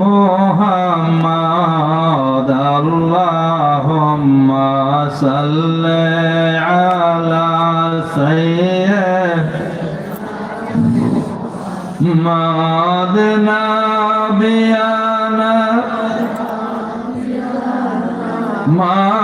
محمد اللهم صل على سيدنا نبينا مولانا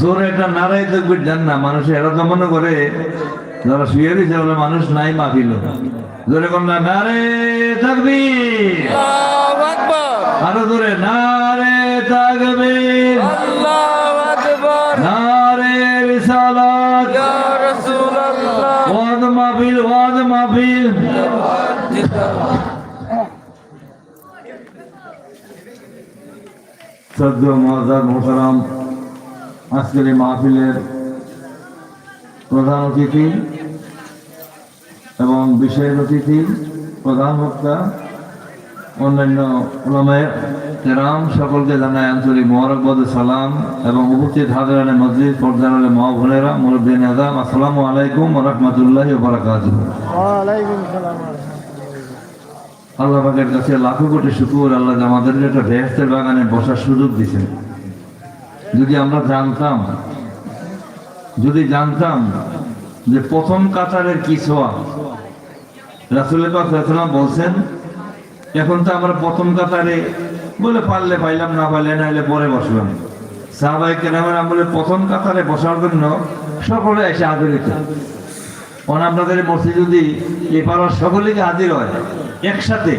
জোরে একটা নারাই তো বুঝলেন না মানুষ এরা তো মনে করে যারা শুয়ে দিয়েছে বলে মানুষ নাই মাফিল জোরে কম না নারে থাকবি আরও জোরে নারে থাকবি মাহফিল সদ্য মহাজাদ মোহতারাম, আজকের এই মাহফিলের প্রধান অতিথি এবং বিশেষ অতিথি প্রধান বক্তা, অন্যান্য ওলামায় কেরাম সকলকে জানায় আঞ্চলিক মোবারকবাদ সালাম এবং উপস্থিত হাজারানে মসজিদ পর্দার মা বোনেরা মুরব্বিন আদাম আসসালামু আলাইকুম রহমতুল্লাহ বারাকাত আল্লাহ পাকের কাছে লাখো কোটি শুকুর আল্লাহ যে আমাদেরকে একটা বেহেস্তের বাগানে বসার সুযোগ দিয়েছেন। যদি আমরা জানতাম যদি জানতাম যে প্রথম কাতারের কি ছোঁয়া রাসুল বলছেন এখন তো আমরা প্রথম কাতারে বলে, পারলে পাইলাম, না পাইলে না হলে পরে বসলাম। সাহাবাই কেরামের আমলে প্রথম কাতারে বসার জন্য সকলে এসে আদরিত অন আপনাদের মসজিদ যদি এবার সকলেকে হাজির হয়, একসাথে,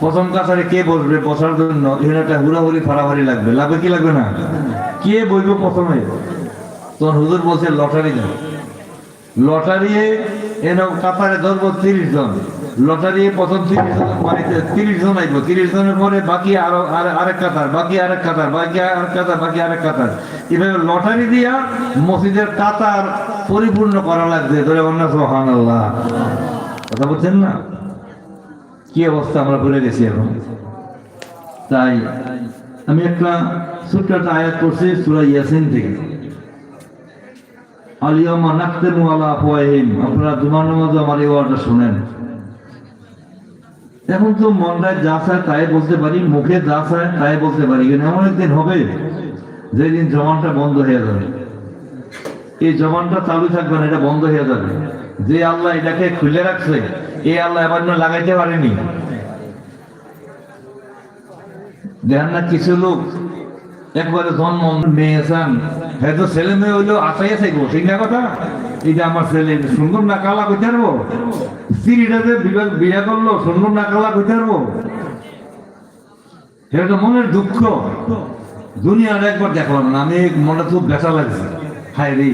প্রথম কাতারে কে বসবে বসার জন্য? এখানে একটা হুড়াহুড়ি, ফাড়াফাড়ি লাগবে। লাগবে কি লাগবে না? কে বইব প্রথমে? তখন হুজুর বলছে, লটারি দাও। লটারি এনে কাতারে ধরবো তিরিশ জন। লটারি প্রথম তিরিশ জন মানে তিরিশ জন আইব। তিরিশ জনের পরে বাকি আরও, আর- আরেক কাতার, বাকি আরেক কাতার, বাকি আরেক কাতার, বাকি আরেক কাতার। এভাবে লটারি দিয়া মসজিদের কাতার পরিপূর্ণ করা লাগবে ধরে বন্যা সোহান আল্লাহ কথা বলছেন না? কি অবস্থা আমরা ভুলে গেছি এখন। তাই আমি একটা ছোট্ট একটা আয়াত করছি সুরা ইয়াসিন থেকে। আলিয়ামা নাকতেমু আলা আফওয়াহিম আপনারা জুমার নামাজে আমার এই ওয়ার্ডটা শুনেন। এখন তো মনটায় যা চায় তাই বলতে পারি, মুখে যা চায় তাই বলতে পারি, কিন্তু এমন একদিন হবে যেদিন জমানটা বন্ধ হয়ে যাবে। এই জমানটা চালু থাকবে না, এটা বন্ধ হয়ে যাবে। যে আল্লাহ এটাকে খুলে রাখছে, এই আল্লাহ এবার লাগাইতে পারেনি। দেখেন না, কিছু লোক একবারে জন্ম, মেয়ে চান হয়তো ছেলে মেয়ে হইলেও আশাই আছে ঠিক না কথা? এটা আমার ছেলে সুন্দর না কালা কইতে পারব? স্ত্রীটা যে বিয়ে করল, সুন্দর না কালা কইতে পারব? সেটা তো মনের দুঃখ। দুনিয়ার একবার দেখলাম না, আমি মনে খুব ব্যথা লাগছে। হায় রে।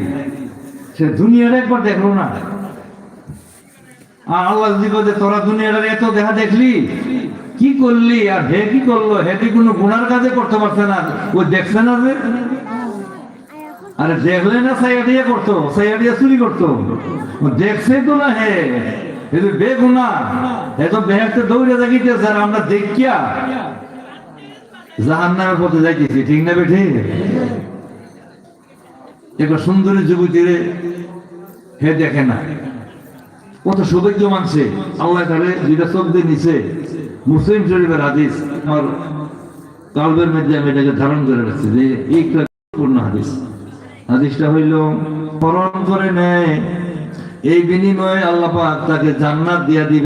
সে দুনিয়ার একবার দেখল না। আর আল্লাহ যদি বলে, তোরা দুনিয়াটার এত দেখা দেখলি? কি করলি? আর হে কি করল? হে কি কোনো গুণার কাজে করতে পারছে না? ও দেখছে না যে আরে দেখলে না সাইয়াডিয়া করতো সাইয়াডিয়া চুরি করতো। দেখছে তো না হে, এ তো বেগুনা হে তো বেহেস্তে দৌড়ে দেখিতেছে আর আমরা দেখিয়া জাহান নামের পথে যাইতেছি, ঠিক না বেঠি? একটা সুন্দরী যুবতীরে হে দেখে না, কত সৌভাগ্য মানছে আল্লাহ তাহলে যেটা চোখ দিয়ে নিছে। মুসলিম শরীফের হাদিস, আমার কালবের মধ্যে আমি এটাকে ধারণ করে রাখছি যে, এই পূর্ণ হাদিস। হাদিসটা হইল পরণ করে নেয়। এই বিনিময়ে আল্লাহ তাকে জান্নাত দিয়া দিবে